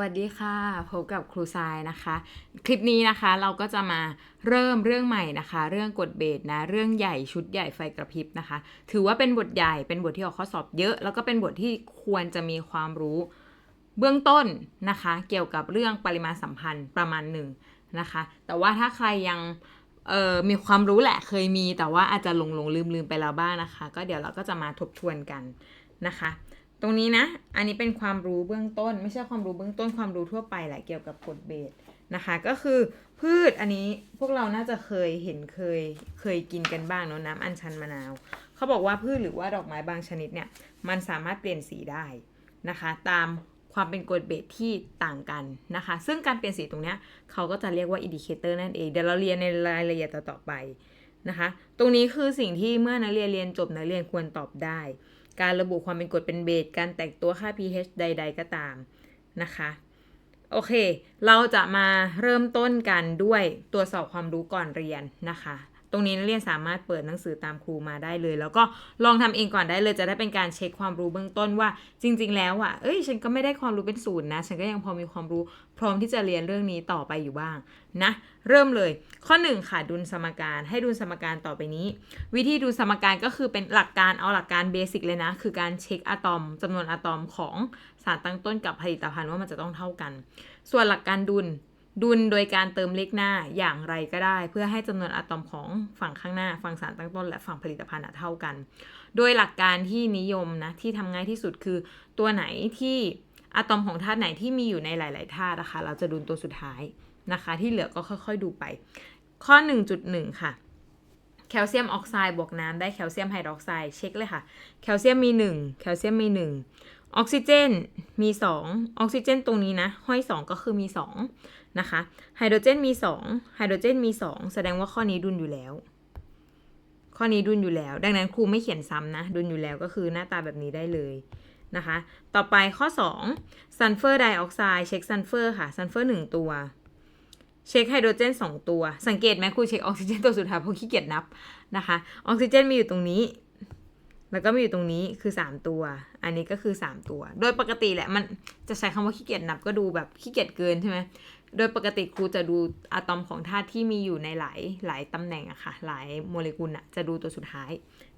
วัสดีค่ะ พบกับครูทรายนะคะ คลิปนี้นะคะเราก็จะมาเริ่มเรื่องใหม่นะคะ เรื่องกฎเบสนะ เรื่องใหญ่ชุดใหญ่ไฟกระพริบนะคะ ถือว่าเป็นบทใหญ่เป็นบทที่ออกข้อสอบเยอะ แล้วก็เป็นบทที่ควรจะมีความรู้เบื้องต้นนะคะ เกี่ยวกับเรื่องปริมาณสัมพันธ์ประมาณหนึ่งนะคะ แต่ว่าถ้าใครยังมีความรู้แหละเคยมี แต่ว่าอาจจะหลงหลงลืมลืมไปแล้วบ้างนะคะ ก็เดี๋ยวเราก็จะมาทบทวนกันนะคะ ตรงนี้นะ อันนี้เป็นความรู้เบื้องต้น ไม่ใช่ความรู้เบื้องต้นความรู้ทั่วไปแหละเกี่ยวกับกฎเบสนะคะ ก็คือพืชอันนี้พวกเราน่าจะเคยเห็นเคยเคยกินกันบ้างเนอะน้ำอัญชันมะนาว เขาบอกว่าพืชหรือว่าดอกไม้บางชนิดเนี่ยมันสามารถเปลี่ยนสีได้นะคะ ตามความเป็นกฎเบสที่ต่างกันนะคะ ซึ่งการเปลี่ยนสีตรงเนี้ยเขาก็จะเรียกว่าอินดิเคเตอร์นั่นเองเดี๋ยวเราเรียนในรายละเอียดต่อๆไปนะคะ ตรงนี้คือสิ่งที่เมื่อนักเรียนเรียนจบนักเรียนควรตอบได้ การระบุความเป็นกรดเป็นเบส การแตกตัวค่า pH ใด ๆ ก็ตามนะคะ โอเค เราจะมาเริ่มต้นกันด้วยตรวจสอบความรู้ก่อนเรียนนะคะ รงนี้นักเรียนสามารถเปิดหนังสือตามครูมาได้เลย แล้วก็ลองทำเองก่อนได้เลยจะได้เป็นการเช็คความรู้เบื้องต้นว่า จริง ๆ แล้วอะเอ้ยฉันก็ไม่ได้ความรู้เป็นศูนย์นะ ฉันก็ยังพอมีความรู้ พร้อมที่จะเรียนเรื่องนี้ต่อไปอยู่บ้างนะเริ่มเลย ข้อ 1 ค่ะดุลสมการให้ดุลสมการต่อไปนี้ วิธีดูสมการก็คือเป็นหลักการเอาหลักการเบสิกเลยนะ คือการเช็คอะตอมจำนวนอะตอมของสารตั้งต้นกับผลิตภัณฑ์ว่ามันจะต้องเท่ากัน ส่วนหลักการดุล ดุลโดยการเติมเลขหน้าอย่างไรก็ได้ เพื่อให้จำนวนอะตอมของฝั่งข้างหน้า ฝั่งสารตั้งต้น และฝั่งผลิตภัณฑ์เท่ากัน โดยหลักการที่นิยมนะที่ทำง่ายที่สุดคือ ตัวไหนที่อะตอมของธาตุไหนที่มีอยู่ในหลายๆธาตุนะคะ เราจะดุลตัวสุดท้ายนะคะ ที่เหลือก็ค่อยๆดูไป ข้อ 1.1 ค่ะ แคลเซียมออกไซด์บวกน้ำได้แคลเซียมไฮดรอกไซด์เช็คเลยค่ะ แคลเซียมมี 1 แคลเซียมมี 1ออกซิเจนมี 2 ออกซิเจนตรงนี้นะ ห้อย 2 ก็คือมี 2 นะคะไฮโดรเจนมี2ไฮโดรเจนมี 2 แสดงว่าข้อนี้ดุลอยู่แล้ว ข้อนี้ดุลอยู่แล้ว ดังนั้นครูไม่เขียนซ้ำนะ ดุลอยู่แล้วก็คือหน้าตาแบบนี้ได้เลยนะคะ ต่อไปข้อ2ซัลเฟอร์ไดออกไซด์เช็คซัลเฟอร์ค่ะซัลเฟอร์1ตัว เช็คไฮโดรเจน 2 ตัว สังเกตไหมครูเช็คออกซิเจนตัวสุดท้ายเพราะขี้เกียจนับนะคะ ออกซิเจนมีอยู่ตรงนี้ แล้วก็มีอยู่ตรงนี้คือ 3 ตัว อันนี้ก็คือ 3 ตัว โดยปกติแหละมันจะใช้คำว่าขี้เกียจนับก็ดูแบบขี้เกียจเกินใช่ไหม โดยปกติครูจะดูอะตอมของธาตุที่มีอยู่ในหลายหลายตำแหน่งอะค่ะ หลายโมเลกุลอะจะดูตัวสุดท้าย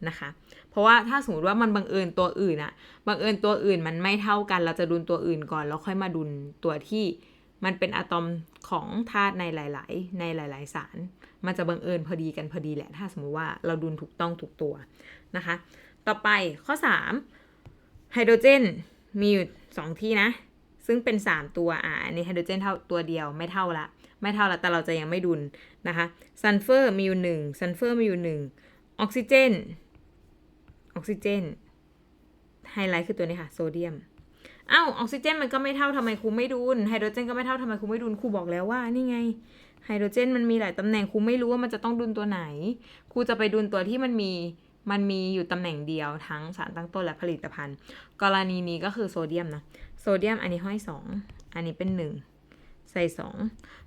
นะคะ เพราะว่าถ้าสมมติว่ามันบังเอิญตัวอื่นอะบังเอิญตัวอื่นมันไม่เท่ากัน เราจะดูตัวอื่นก่อน แล้วค่อยมาดูตัวที่มันเป็นอะตอมของธาตุในหลาย ๆ ในหลาย ๆ สาร มันจะบังเอิญพอดีกันพอดีแหละ ถ้าสมมติว่าเราดูถูกต้องถูกตัวนะคะ ต่อไปข้อ 3 ไฮโดรเจนมีอยู่ 2 ที่นะ ซึ่งเป็น 3 ตัวอ่าอันนี้ไฮโดรเจนเท่าตัวเดียวไม่เท่าละ ไม่เท่าละแต่เราจะยังไม่ดุลนะคะซัลเฟอร์มีอยู่1ซัลเฟอร์มีอยู่1ออกซิเจนออกซิเจนไฮไลท์คือตัวนี้ค่ะโซเดียมอ้าวออกซิเจนมันก็ไม่เท่าทำไมครูไม่ดุลไฮโดรเจนก็ไม่เท่าทำไมครูไม่ดุลครูบอกแล้วว่านี่ไงไฮโดรเจนมันมีหลายตำแหน่งครูไม่รู้ว่ามันจะต้องดุลตัวไหนครูจะไปดุลตัวที่มันมี มันมีอยู่ตำแหน่งเดียวทั้งสารตั้งต้นและผลิตภัณฑ์ กรณีนี้ก็คือโซเดียมนะ โซเดียมอันนี้ห้อยสองอันนี้เป็นหนึ่งใส่สอง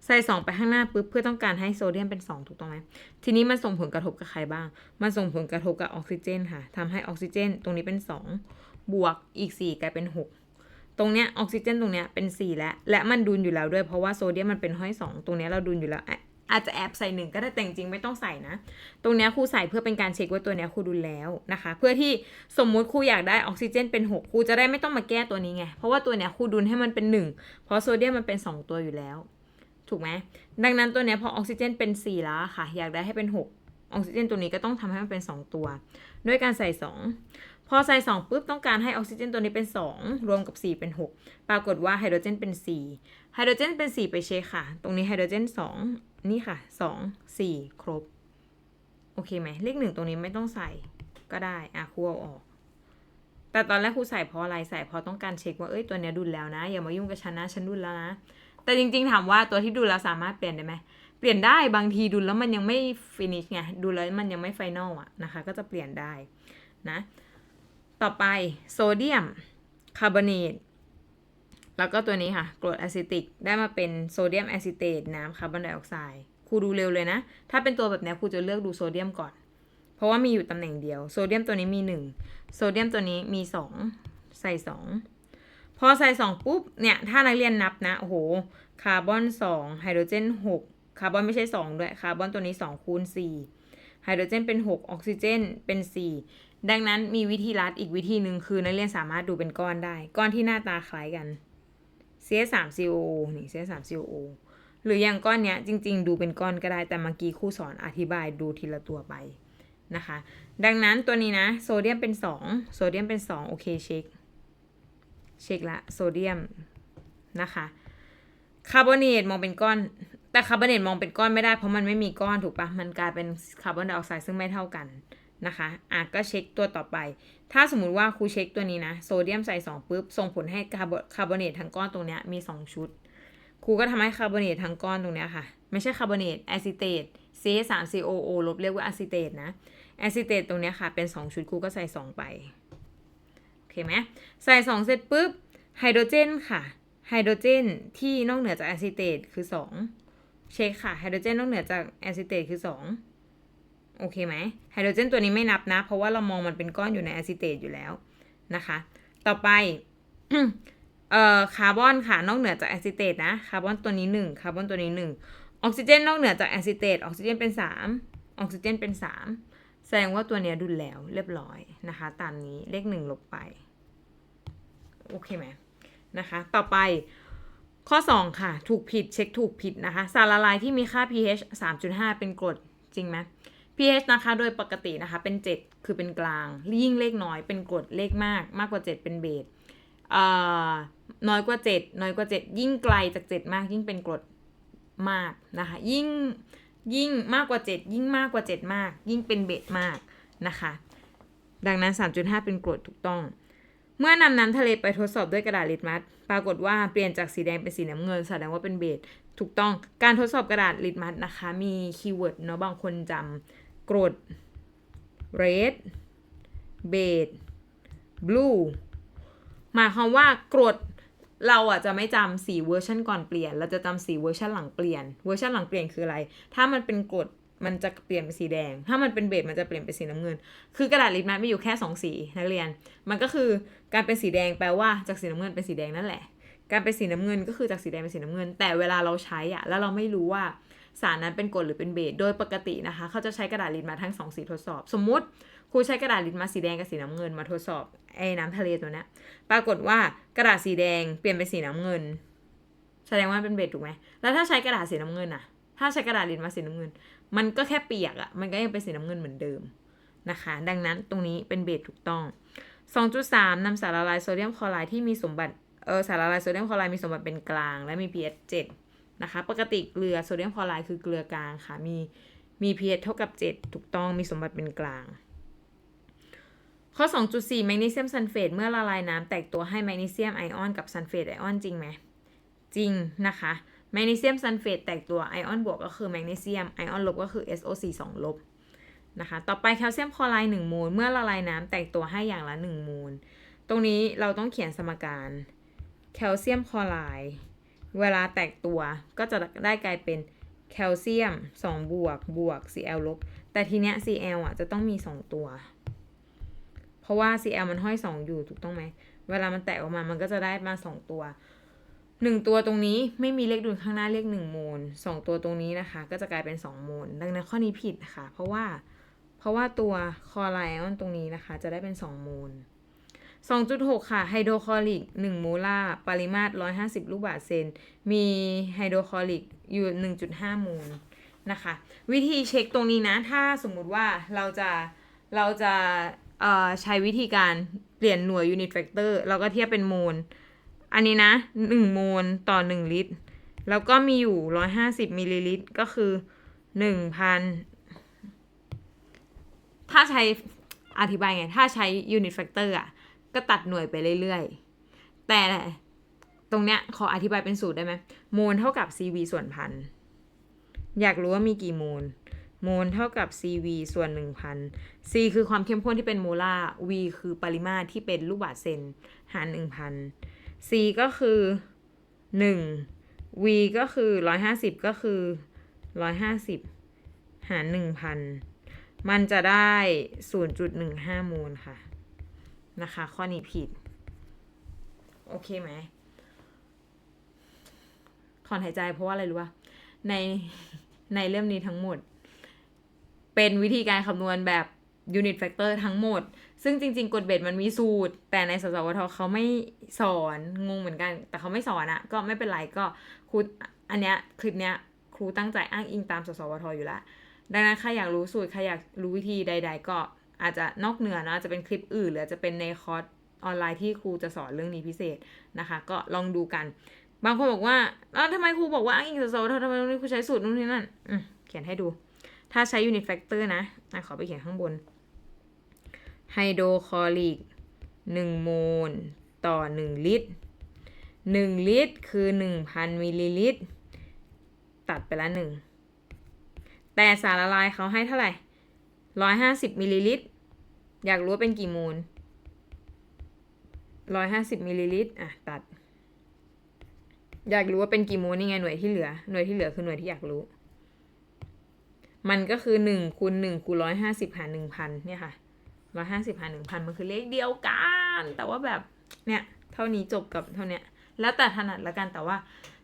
ใส่สองไปข้างหน้าปุ๊บเพื่อต้องการให้โซเดียมเป็นสองถูกต้องไหม ทีนี้มันส่งผลกระทบกับใครบ้าง มันส่งผลกระทบกับออกซิเจนค่ะทำให้ออกซิเจน ตรงนี้เป็นสองบวกอีกสี่กลายเป็นหกตรงเนี้ยออกซิเจนตรงเนี้ยเป็น 4 แล้ว และมันดุลอยู่แล้วด้วยเพราะว่าโซเดียมมันเป็นห้อย 2 ตรงเนี้ยเราดุลอยู่แล้ว อาจจะแอบใส่หนึ่งก็ได้แต่จริงไม่ต้องใส่นะ ตรงนี้ครูใส่เพื่อเป็นการเช็คว่าตัวนี้ครูดุลแล้วนะคะ เพื่อที่สมมุติครูอยากได้ออกซิเจนเป็น6ครูจะได้ไม่ต้องมาแก้ตัวนี้ไง เพราะว่าตัวนี้ครูดุลให้มันเป็น 1 เพราะโซเดียมมันเป็น 2 ตัวอยู่แล้ว ถูกไหมดังนั้นตัวนี้พอออกซิเจนเป็น 4 แล้วค่ะ อยากได้ให้เป็น 6 ออกซิเจนตัวนี้ก็ต้องทำให้มันเป็น 2 ตัว ด้วยการใส่ 2พอใส่2ปุ๊บต้องการให้ออกซิเจนตัวนี้เป็น 2 รวมกับ 4 เป็น 6 ปรากฏว่าไฮโดรเจนเป็น 4 ไฮโดรเจนเป็น 4 ไปเช็คค่ะ ตรงนี้ไฮโดรเจน 2 นี่ค่ะ 2 4 ครบ โอเคไหมเลขหนึ่งตรงนี้ไม่ต้องใส่ก็ได้ อะครูเอาออก แต่ตอนแรกครูใส่เพราะอะไรใส่เพราะต้องการเช็คว่าเอ้ยตัวเนี้ยดุลแล้วนะ อย่ามายุ่งกับฉันนะฉันดุลแล้วนะแต่จริงๆถามว่าตัวที่ดุลแล้วสามารถเปลี่ยนได้ไหมเปลี่ยนได้บางทีดุลแล้วมันยังไม่ฟินิชไงดุลแล้วมันยังไม่ไฟนอลอะนะคะ ก็จะเปลี่ยนได้นะ ต่อไปโซเดียมคาร์บอเนต แล้วก็ตัวนี้ค่ะกรดแอซิติก ได้มาเป็นโซเดียมแอซิเตตน้ำคาร์บอนไดออกไซด์ครูดูเร็วเลยนะ ถ้าเป็นตัวแบบนี้ครูจะเลือกดูโซเดียมก่อน เพราะว่ามีอยู่ตำแหน่งเดียวโซเดียมตัวนี้มี 1 โซเดียมตัวนี้มี 2 ใส่ 2พพอใส่สองปุ๊บ เนี่ย ถ้านักเรียนนับนะ โอ้โห คาร์บอนสองไฮโดรเจนหกคาร์บอนไม่ใช่สองด้วย คาร์บอนตัวนี้สองคูณสี่ไฮโดรเจนเป็นหกออกซิเจนเป็นสี่ดังนั้นมีวิธีรัดอีกวิธีหนึ่งคือนักเรียนสามารถดูเป็นก้อนได้ ก้อนที่หน้าตาคล้ายกัน CS3COO นี่ CS3COO หรืออย่างก้อนเนี้ยจริง ๆ ดูเป็นก้อนก็ได้แต่เมื่อกี้ครูสอนอธิบายดูทีละตัวไปนะคะ ดังนั้นตัวนี้นะโซเดียมเป็น 2 โซเดียมเป็น 2 โอเคเช็ค เช็คละโซเดียมนะคะคาร์บอเนตมองเป็นก้อน แต่คาร์บอเนตมองเป็นก้อนไม่ได้เพราะมันไม่มีก้อนถูกปะมันกลายเป็นคาร์บอนไดออกไซด์ซึ่งไม่เท่ากัน นะคะอะก็เช็คตัวต่อไป ถ้าสมมุติว่าครูเช็คตัวนี้นะ โซเดียมใส่2ปุ๊บ ส่งผลให้คาร์บอเนตทั้งก้อนตรงเนี้ยมี 2 ชุด ครูก็ทำให้คาร์บอเนตทั้งก้อนตรงเนี้ยค่ะ ไม่ใช่คาร์บอเนตแอซิเตต CH3COO ลบเรียกว่าแอซิเตตนะ แอซิเตตตรงเนี้ยค่ะ เป็น 2 ชุดครูก็ใส่ 2 ไป โอเคไหมใส่ 2 เสร็จปุ๊บ ไฮโดรเจนค่ะไฮโดรเจนที่นอกเหนือจากแอซิเตตคือ 2 เช็คค่ะไฮโดรเจนนอกเหนือจากแอซิเตตคือ 2 โอเคไหมไฮโดรเจนตัวนี้ไม่นับนะ เพราะว่าเรามองมันเป็นก้อนอยู่ในแอซิเตตอยู่แล้วนะคะ ต่อไปเอ่อคาร์บอนค่ะนอกเหนือจากแอซิเตตนะคาร์บอนตัวนี้1คาร์บอนตัวนี้1ออกซิเจนนอกเหนือจากแอซิเตตออกซิเจนเป็น3ออกซิเจนเป็น 3 แสดงว่าตัวเนี้ยดุลแล้วเรียบร้อยนะคะ ตามนี้เลข1ลบไปโอเคไหมนะคะ ต่อไปข้อ 2 ค่ะ ถูกผิดเช็คถูกผิดนะคะ สารละลายที่มีค่า pH 3.5 เป็นกรดจริงไหม pH นะคะ โดยปกตินะคะ เป็น 7 คือเป็นกลาง ยิ่งเลขน้อยเป็นกรดเลขมาก มากกว่า 7 เป็นเบสอ่าน้อยกว่า 7 น้อยกว่า 7 ยิ่งไกลจาก 7 มาก ยิ่งเป็นกรดมากนะคะ ยิ่งยิ่งมากกว่า 7 ยิ่งมากกว่า 7 มาก ยิ่งเป็นเบสมากนะคะ ดังนั้น 3.5 เป็นกรดถูกต้อง เมื่อนำน้ำทะเลไปทดสอบด้วยกระดาษลิตมัสปรากฏว่าเปลี่ยนจากสีแดงเป็นสีน้ำเงินแสดงว่าเป็นเบสถูกต้องการทดสอบกระดาษลิตมัสนะคะ มีคีย์เวิร์ดเนาะบางคนจำ กรด red beige blue หมายความว่ากรดเราอะจะไม่จำสีเวอร์ชันก่อนเปลี่ยน เราจะจำสีเวอร์ชันหลังเปลี่ยน เวอร์ชันหลังเปลี่ยนคืออะไร ถ้ามันเป็นกรดมันจะเปลี่ยนเป็นสีแดง ถ้ามันเป็นเบจมันจะเปลี่ยนเป็นสีน้ำเงิน คือกระดาษลิตมัสมีอยู่แค่สองสีนักเรียน มันก็คือการเป็นสีแดงแปลว่าจากสีน้ำเงินเป็นสีแดงนั่นแหละ การเป็นสีน้ำเงินก็คือจากสีแดงเป็นสีน้ำเงิน แต่เวลาเราใช้อะแล้วเราไม่รู้ว่าสารนั้นเป็นกรดหรือเป็นเบสโดยปกตินะคะ เขาจะใช้กระดาษลิตมัสทั้งสองสีทดสอบ สมมุติครูใช้กระดาษลิตมัสสีแดงกับสีน้ำเงินมาทดสอบไอ้น้ำทะเลตัวนี้ปรากฏว่ากระดาษสีแดงเปลี่ยนเป็นสีน้ำเงิน แสดงว่าเป็นเบสถูกไหมแล้วถ้าใช้กระดาษสีน้ำเงินอะถ้าใช้กระดาษลิตมัสสีน้ำเงิน มันก็แค่เปียกอะมันก็ยังเป็นสีน้ำเงินเหมือนเดิมนะคะ ดังนั้นตรงนี้เป็นเบสถูกต้อง 2.3นำสารละลายโซเดียมคลอไรด์ที่มีสมบัติ เออสารละลายโซเดียมคลอไรด์มีสมบัติเป็นกลาง และมี pH 7นะคะ ปกติเกลือโซเดียมคลอไรด์คือเกลือกลางค่ะ มีมี pH เท่ากับ 7 ถูกต้องมีสมบัติเป็นกลาง ข้อ 2.4 แมกนีเซียมซัลเฟตเมื่อละลายน้ำแตกตัวให้แมกนีเซียมไอออนกับซัลเฟตไอออนจริงไหมจริงนะคะแมกนีเซียมซัลเฟตแตกตัวไอออนบวกก็คือแมกนีเซียมไอออนลบก็คือ SO4 2ลบนะคะ ต่อไปแคลเซียมคลอไรด์1มูลเมื่อละลายน้ำแตกตัวให้อย่างละ1มูลตรงนี้เราต้องเขียนสมการ แคลเซียมคลอไรด์เวลาแตกตัวก็จะได้กลายเป็นแคลเซียม 2 บวกบวก Cl ลบ แต่ทีเนี้ย Cl อะจะต้องมี 2 ตัว เพราะว่า Cl มันห้อย 2 อยู่ถูกต้องไหม เวลามันแตกออกมามันก็จะได้มา 2 ตัว 1 ตัวตรงนี้ไม่มีเลขดุลข้างหน้าเลข1โมล2 ตัวตรงนี้นะคะ ก็จะกลายเป็น 2 โมล ดังนั้นข้อนี้ผิดนะคะ เพราะว่า เพราะว่าตัวคอไรด์ออนตรงนี้นะคะ จะได้เป็น 2 โมล 2.6 ค่ะไฮโดรคลอริก 1 โมลาร์ปริมาตร 150 ลูกบาศก์เซน มีไฮโดรคลอริกอยู่ 1.5 โมลนะคะ วิธีเช็คตรงนี้นะ ถ้าสมมุติว่าเราจะเราจะใช้วิธีการเปลี่ยนหน่วยยูนิตแฟกเตอร์เราก็เทียบเป็นโมล อันนี้นะ 1 โมลต่อ 1 ลิตร แล้วก็มีอยู่ 150 มิลลิลิตร ก็คือ 1,000 ถ้าใช้อธิบายไง ถ้าใช้ยูนิตแฟกเตอร์อะ ก็ตัดหน่วยไปเรื่อยๆ แต่ตรงเนี้ยขออธิบายเป็นสูตรได้ไหมโมลเท่ากับ CV ส่วนพัน อยากรู้ว่ามีกี่โมลโมลเท่ากับ CV ส่วน 1000 C คือความเข้มข้นที่เป็นโมลาร์ V คือปริมาตรที่เป็นลูกบาศก์เซนหาร 1000 C ก็คือ 1 V ก็คือ 150 ก็คือ 150 หาร 1,000 มันจะได้ 0.15โมลค่ะ นะคะ ข้อนี้ผิด โอเคไหมถอนหายใจเพราะว่าอะไรรู้ป่ะในในเล่มนี้ทั้งหมด เป็นวิธีการคำนวณแบบ unit factor ทั้งหมด ซึ่งจริง ๆ กฎเบสมันมีสูตร แต่ในสสวทเขาไม่สอน งงเหมือนกัน แต่เขาไม่สอนอะก็ไม่เป็นไรก็ครูอันเนี้ยคลิปเนี้ยครูตั้งใจอ้างอิงตามสสวทอยู่ล้วดังนั้นใครอยากรู้สูตรใครอยากรู้วิธีใด ๆ ก็ อาจจะนอกเหนือนะจะเป็นคลิปอื่น หรือจะเป็นในคอร์สออนไลน์ที่ครูจะสอนเรื่องนี้พิเศษนะคะ ก็ลองดูกัน บางคนบอกว่าอ้วทำไมครูบอกว่าอ้างอิงสสวททำไมครูใช้สูตรนู่นนี่นั่นเขียนให้ดู ถ้าใช้ unit factor นะอะขอไปเขียนข้างบนไฮโดรคลอริก1โมลต่อ 1 ลิตร 1 ลิตรคือ 1,000มิลลิลิตร ตัดไปละ 1 แต่สารละลายเขาให้เท่าไหร่ 150มิลลิลิตร อยากรู้ว่าเป็นกี่โมล150มิลลิลิตรอะตัด อยากรู้ว่าเป็นกี่โมลนี่ไงหน่วยที่เหลือ หน่วยที่เหลือคือหน่วยที่อยากรู้ มันก็คือ1คูณ1คูณ150หาร1,000เนี่ยค่ะร้อยห้าสิบหารหนึ่งพันมันคือเลขเดียวกัน แต่ว่าแบบเนี่ยเท่านี้จบกับเท่าเนี้ย แล้วแต่ถนัดละกันแต่ว่า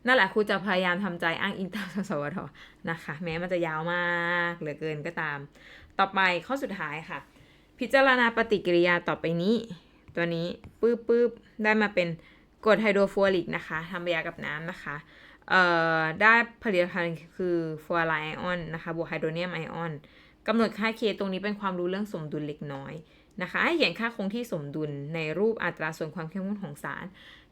นั่นแหละครูจะพยายามทำใจอ้างอิงตามสวทนะคะ แม้มันจะยาวมากเหลือเกินก็ตาม ต่อไปข้อสุดท้ายค่ะ พิจารณาปฏิกิริยาต่อไปนี้ ตัวนี้ปื๊บปื๊บได้มาเป็นกรดไฮโดรฟลูออริกนะคะทำปฏิกิริยากับน้ำนะคะเอ่อได้ผลิตภัณฑ์คือฟลูออไรด์ไอออนนะคะบวกไฮโดรเนียมไอออนกำหนดค่า K ตรงนี้เป็นความรู้เรื่องสมดุลเล็กน้อยนะคะให้เขียนค่าคงที่สมดุลในรูปอัตราส่วนความเข้มข้นของสาร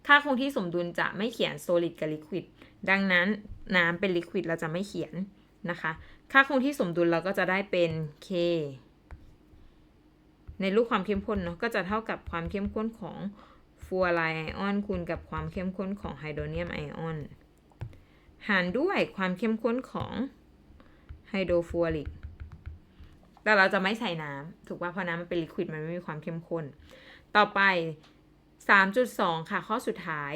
ค่าคงที่สมดุลจะไม่เขียน solid กับ liquid ดังนั้นน้ำเป็น liquid เราจะไม่เขียนนะคะ ค่าคงที่สมดุลเราก็จะได้เป็น K ในรูปความเข้มข้นเนาะก็จะเท่ากับความเข้มข้นของฟลูอไรด์ไอออนคูณกับความเข้มข้นของไฮโดรเนียมไอออนหารด้วยความเข้มข้นของไฮโดรฟลูออริกแต่เราจะไม่ใส่น้ำถูกป่ะเพราะน้ำมันเป็นลิควิดมันไม่มีความเข้มข้น ต่อไป 3.2 ค่ะ ข้อสุดท้าย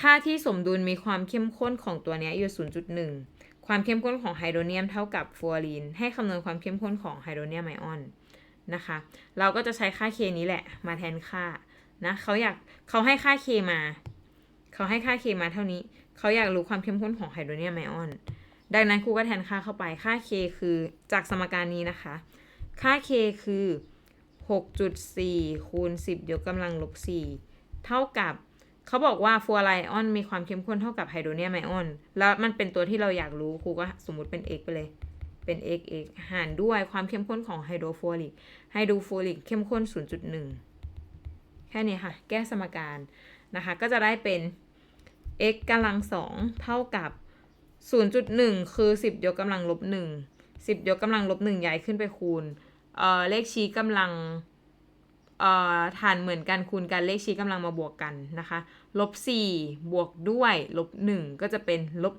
ถ้าที่สมดุลมีความเข้มข้นของตัวเนี้ยอยู่ 0.1 ความเข้มข้นของไฮโดรเนียมเท่ากับฟลูออรีน ให้คำนวณความเข้มข้นของไฮโดรเนียมไอออน นะคะ เราก็จะใช้ค่า K นี้แหละ มาแทนค่านะเขาอยากเขาให้ค่า K มาเขาให้ค่า K มาเท่านี้ เขาอยากรู้ความเข้มข้นของไฮโดรเนียมไอออน ดังนั้นครูก็แทนค่าเข้าไปค่า K คือจากสมการนี้นะคะ ค่า K คือ 6.4 คูณ 10 ยกกำลังลบ 4 เท่ากับเขาบอกว่าฟลูอไรออนมีความเข้มข้นเท่ากับไฮโดรเนียมไอออน แล้วมันเป็นตัวที่เราอยากรู้ครูก็สมมติเป็น x ไปเลย เป็น x x หารด้วยความเข้มข้นของไฮโดรฟลูอริก ไฮโดรฟลูอริกเข้มข้น 0.1 แค่นี้ค่ะ แก้สมการนะคะ ก็จะได้เป็น x กำลัง2เท่ากับ 0.1 คือ 10 ยกกำลังลบ 1 10 ยกกำลังลบ1ย้ายขึ้นไปคูณเอ่อเลขชี้กำลังเอ่อฐานเหมือนกันคูณกันเลขชี้กำลังมาบวกกันนะคะ ลบ 4 บวกด้วย ลบ 1 ก็จะเป็นลบ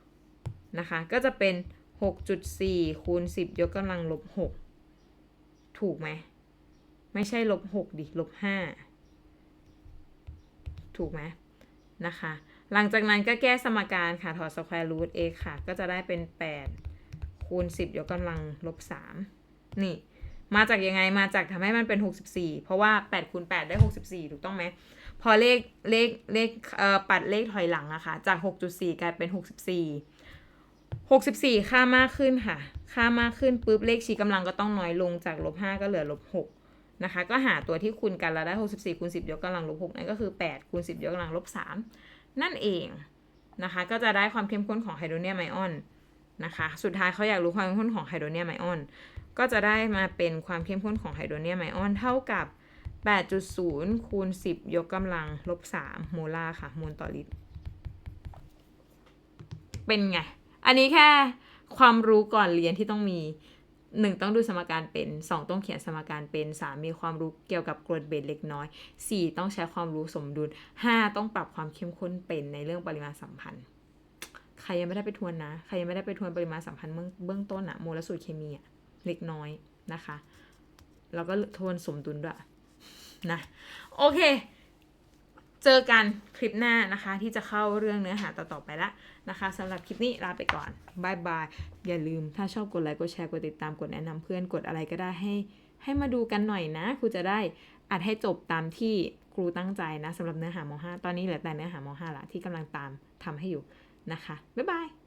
6 นะคะ ก็จะเป็น 6.4 คูณ 10 ยกกำลังลบ 6 ถูกไหม ไม่ใช่ลบ 6 ดิ ลบ 5 ถูกไหมนะคะ หลังจากนั้นก็แก้สมการค่ะ ถอด square root x ค่ะ ก็จะได้เป็น 8 คูณ 10 ยกกำลังลบ 3 นี่ มาจากยังไง มาจากทำให้มันเป็น 64 เพราะว่า 8 คูณ 8 ได้ 64 ถูกต้องไหม พอเลข เลข เลขเอ่อปัดเลขถอยหลังอะค่ะ จาก 6.4 กลายเป็น 64 64 ค่ามากขึ้นค่ะ ค่ามากขึ้นปุ๊บเลขชี้กำลังก็ต้องน้อยลงจากลบ5ก็เหลือลบ6นะคะ ก็หาตัวที่คูณกันแล้วได้ 64คูณ10 ยกกำลังลบ6นั่นก็คือ 8คูณ10 ยกกำลังลบ3นั่นเองนะคะ ก็จะได้ความเข้มข้นของไฮโดรเนียมไอออนนะคะ สุดท้ายเขาอยากรู้ความเข้มข้นของไฮโดรเนียมไอออน ก็จะได้มาเป็นความเข้มข้นของไฮโดรเนียมไอออนเท่ากับ 8.0คูณ10 ยกกำลังลบ3โมลาร์ค่ะ โมลต่อลิตร เป็นไง อันนี้แค่ความรู้ก่อนเรียนที่ต้องมี1ต้องดูสมการเป็น2ต้องเขียนสมการเป็น3มีความรู้เกี่ยวกับกรดเบสเล็กน้อย4ต้องใช้ความรู้สมดุล5ต้องปรับความเข้มข้นเป็นในเรื่องปริมาณสัมพันธ์ ใครยังไม่ได้ไปทวนนะ ใครยังไม่ได้ไปทวนปริมาณสัมพันธ์เบื้องเบื้องต้นอะโมเลกุลเคมีอะเล็กน้อยนะคะ แล้วก็ทวนสมดุลด้วยนะโอเค เจอกันคลิปหน้านะคะ ที่จะเข้าเรื่องเนื้อหาต่อๆไปละ นะคะสำหรับคลิปนี้ลาไปก่อนบายบายอย่าลืมถ้าชอบกดไลค์กดแชร์กดติดตามกดแนะนำเพื่อนกดอะไรก็ได้ให้ ให้มาดูกันหน่อยนะครูจะได้อัดให้จบตามที่ครูตั้งใจนะสำหรับเนื้อหาม .5 ตอนนี้เหลือแต่เนื้อหาม .5 ละที่กำลังตามทำให้อยู่นะคะบ๊ายบาย